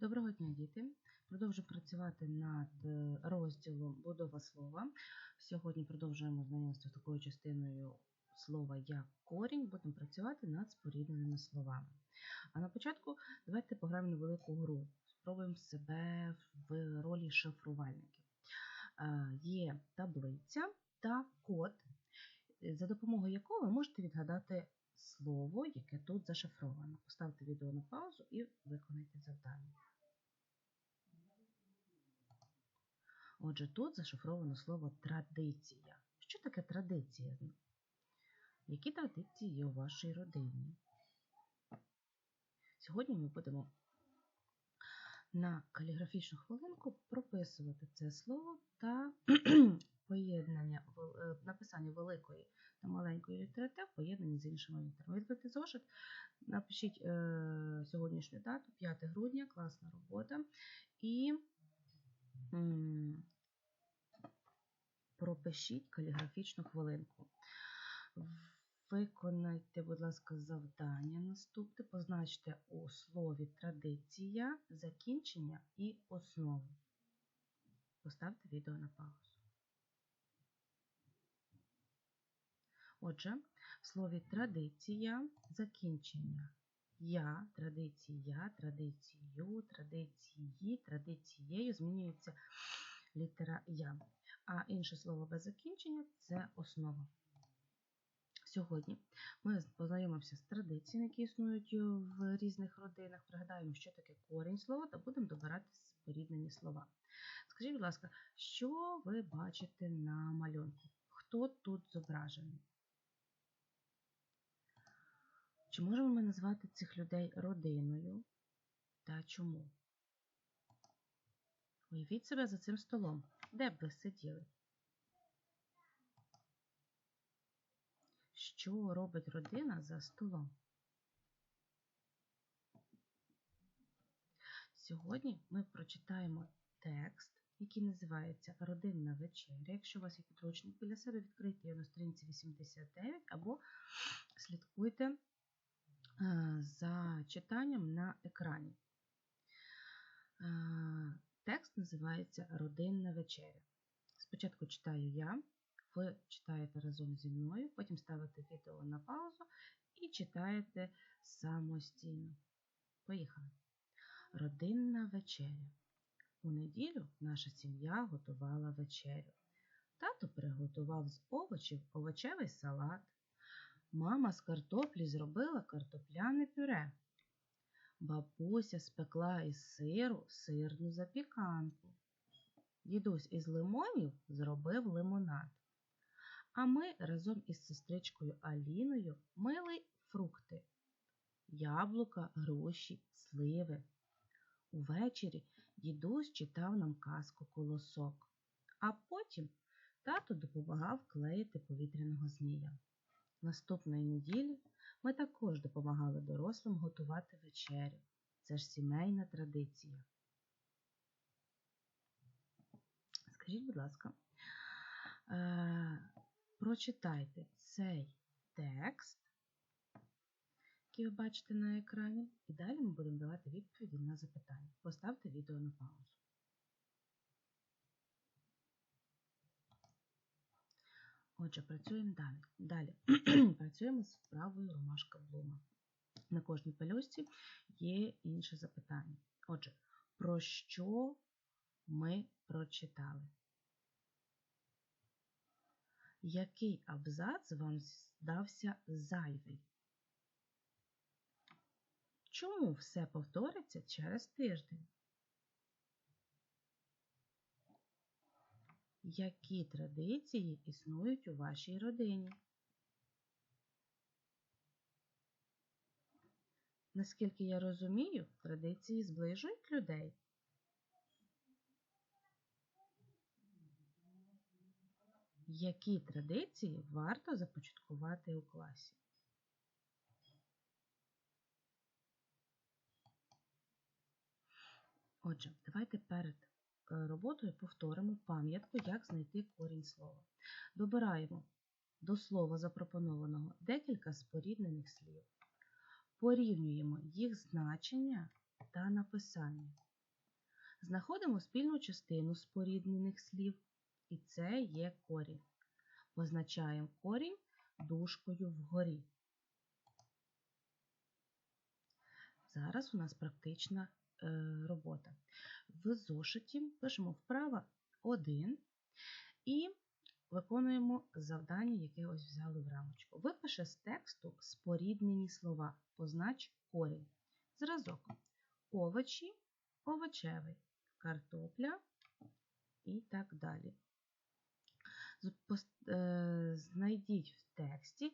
Доброго дня, діти! Продовжую працювати над е, розділом будова слова. Сьогодні продовжуємо знайомство з такою частиною слова як корінь. Будемо працювати над спорідненими словами. А на початку давайте пограємо велику гру. Спробуємо себе в ролі шифрувальників. Е, Є таблиця та код, за допомогою якого ви можете відгадати слово, яке тут зашифровано. Поставте відео на паузу і виконайте завдання. Отже, тут зашифровано слово традиція. Що таке традиція? Які традиції є у вашій родині? Сьогодні ми будемо на каліграфічну хвилинку прописувати це слово та поєднання, е, написання великої та маленької літери Т в поєднанні з іншими літерами. Відкрити зошит, напишіть е, сьогоднішню дату, 5 грудня, класна робота. І м, пропишіть каліграфічну хвилинку. Виконайте, будь ласка, завдання наступне. Позначте у слові традиція, закінчення і основу. Поставте відео на паузу. Отже, в слові традиція, закінчення. Я, традиція, традицію, традиції, традицією змінюється літера Я. А інше слово без закінчення це основа. Сьогодні ми познайомимося з традиціями, які існують в різних родинах. Пригадаємо, що таке корінь слова, та будемо добирати споріднені слова. Скажіть, будь ласка, що ви бачите на малюнку? Хто тут зображений? Чи можемо ми назвати цих людей родиною? Та чому? Уявіть себе за цим столом. Де б ви сиділи? Що робить родина за столом? Сьогодні ми прочитаємо текст, який називається Родинна вечеря. Якщо у вас є підручник біля себе, відкрийте його на сторінці 89 або слідкуйте е, за читанням на екрані. Текст називається Родинна вечеря. Спочатку читаю я, ви читаєте разом зі мною, потім ставите відео на паузу і читаєте самостійно. Поїхали. Родинна вечеря. У неділю наша сім'я готувала вечерю. Тато приготував з овочів овочевий салат. Мама з картоплі зробила картопляне пюре. Бабуся спекла із сиру сирну запіканку. Дідусь із лимонів зробив лимонад. А ми разом із сестричкою Аліною мили фрукти, яблука, груші, сливи. Увечері дідусь читав нам казку колосок, а потім тато допомагав клеїти повітряного змія. Наступної неділі ми також допомагали дорослим готувати вечерю. Це ж сімейна традиція. Скажіть, будь ласка, е, прочитайте цей текст, який ви бачите на екрані, і далі ми будемо давати відповіді на запитання. Поставте відео на паузу. Отже, працюємо далі. Далі працюємо з вправою ромашка блума. На кожній пелюстці є інше запитання. Отже, про що ми прочитали? Який абзац вам здався зайвий? Чому все повториться через тиждень? Які традиції існують у вашій родині? Наскільки я розумію, традиції зближують людей. Які традиції варто започаткувати у класі? Отже, давайте перед роботою повторимо пам'ятку, як знайти корінь слова. Вибираємо до слова запропонованого декілька споріднених слів. Порівнюємо їх значення та написання. Знаходимо спільну частину споріднених слів, і це є корінь. Позначаємо корінь дужкою вгорі. Зараз у нас практична е, робота. В зошиті пишемо вправо 1 і виконуємо завдання, яке ось взяли в рамочку. Випише з тексту споріднені слова, познач корінь. Зразок овочі, овочевий, картопля і так далі. Е, знайдіть в тексті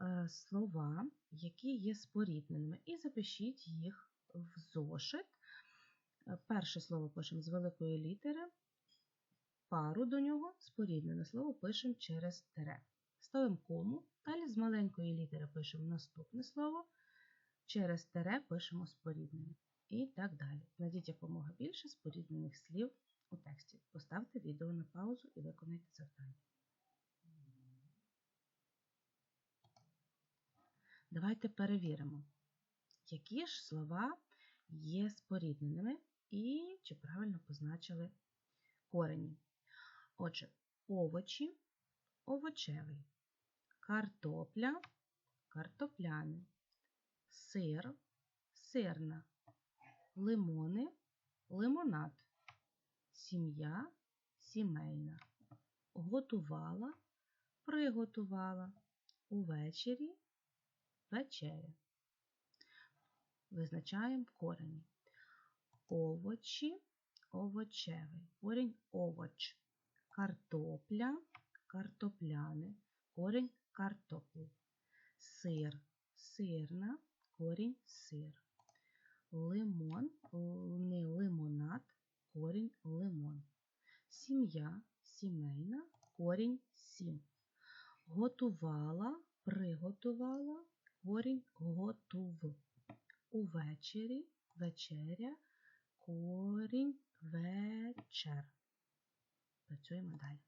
е, слова, які є спорідненими, і запишіть їх в зошит. Перше слово пишемо з великої літери, пару до нього споріднене слово пишемо через тере. Ставимо кому, далі з маленької літери пишемо наступне слово, через тере пишемо споріднене. І так далі. Знайдіть якомога більше споріднених слів у тексті. Поставте відео на паузу і виконайте завдання. Давайте перевіримо, які ж слова є спорідненими і чи правильно позначили корені. Отже, овочі, овочевий, картопля, картопляний, сир, сирна, лимони, лимонад, сім'я, сімейна, готувала, приготувала, увечері, вечеря. Визначаємо корені. Овочі, овочевий, корінь овоч, картопля, картопляне, корінь картоплі, сир, сирна, корінь сир, лимон, не лимонад, корінь лимон, сім'я, сімейна, корінь сім. Готувала, приготувала, корінь готув. Увечері, вечеря, корінь вечер. Працюємо далі.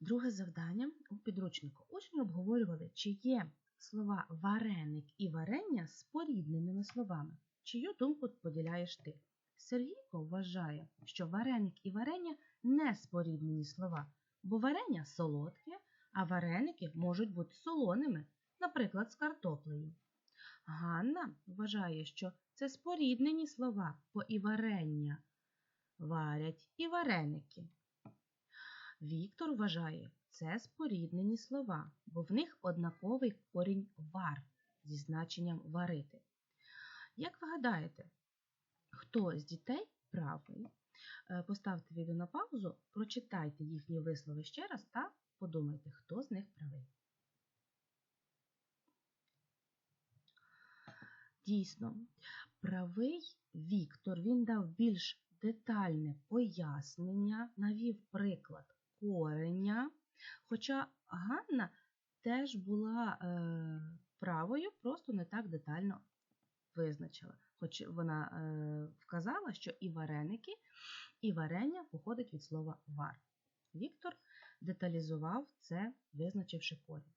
Друге завдання у підручнику. Учні обговорювали, чи є слова вареник і варення спорідненими словами. Чию думку поділяєш ти? Сергійко вважає, що вареник і варення не споріднені слова, бо варення солодке, а вареники можуть бути солоними, наприклад, з картоплею. Ганна вважає, що це споріднені слова, бо і варення варять і вареники. Віктор вважає, це споріднені слова, бо в них однаковий корінь вар зі значенням варити. Як ви гадаєте, хто з дітей правий? Е, поставте відео на паузу, прочитайте їхні вислови ще раз та подумайте, хто з них правий. Дійсно, правий Віктор він дав більш детальне пояснення, навів приклад кореня. Хоча Ганна теж була е, правою, просто не так детально визначила. Хоч вона е, вказала, що і вареники, і варення походить від слова вар. Віктор деталізував це, визначивши корінь.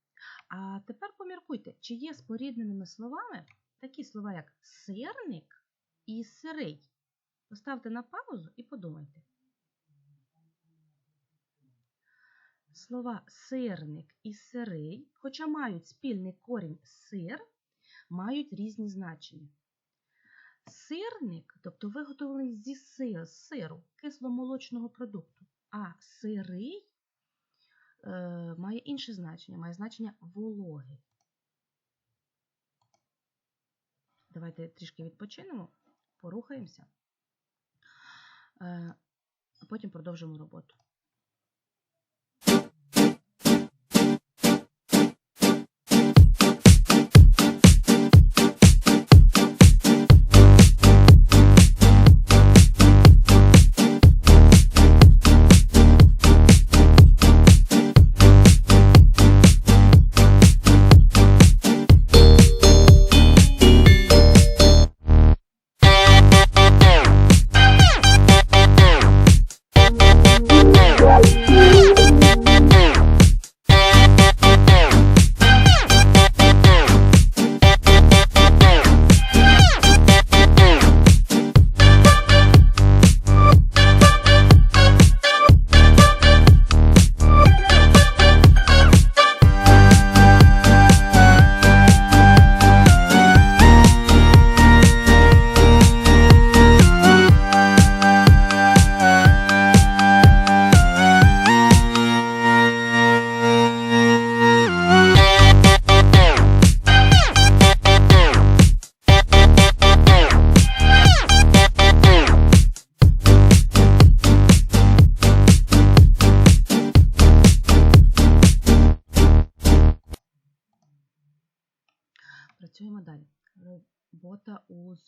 А тепер поміркуйте, чи є спорідненими словами такі слова, як сирник і сирий. Поставте на паузу і подумайте. Слова сирник і сирий, хоча мають спільний корінь сир, мають різні значення. Сирник, тобто виготовлений зі сиру, кисломолочного продукту, а сирий е, має інше значення, має значення вологи. Давайте трішки відпочинемо, порухаємося, е, а потім продовжимо роботу.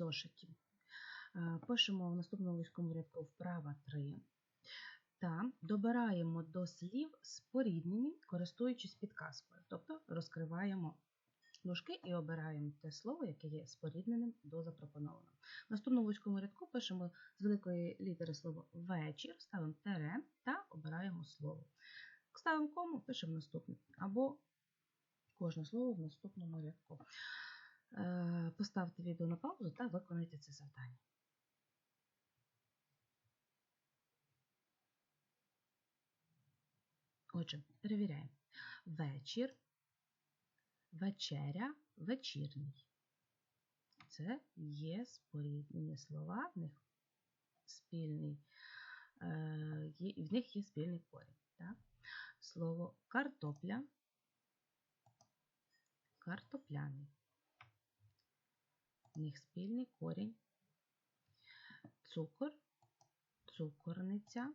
Зошиті. Е, Пишемо в наступному військовому рядку вправа 3 та добираємо до слів споріднені, користуючись підказкою. Тобто розкриваємо дужки і обираємо те слово, яке є спорідненим до запропонованого. В наступному вузькому рядку пишемо з великої літери слово вечір, ставимо тере та обираємо слово. Ставимо кому, пишемо наступне. Або кожне слово в наступному рядку. Е, Поставте відео на паузу та виконайте це завдання. Отже, перевіряємо. Вечір, вечеря, вечірній. Це є споріднені слова, в них спільний, е, в них є спільний корінь. Так? Слово картопля, картопляний. Них спільний корінь. Цукор, цукорниця,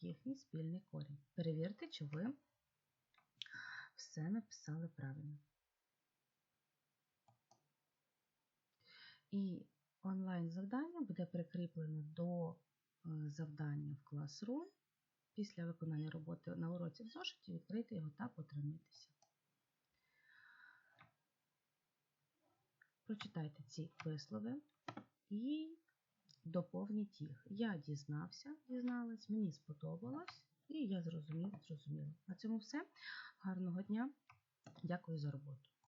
їхній спільний корінь. Перевірте, чи ви все написали правильно. І онлайн-завдання буде прикріплено до е, завдання в Classroom. Після виконання роботи на уроці в зошиті відкрийте його та потренуйтеся. Прочитайте ці вислови і доповніть їх. Я дізнався, дізналась, мені сподобалось, і я зрозумів, зрозуміла. На цьому все. Гарного дня. Дякую за роботу.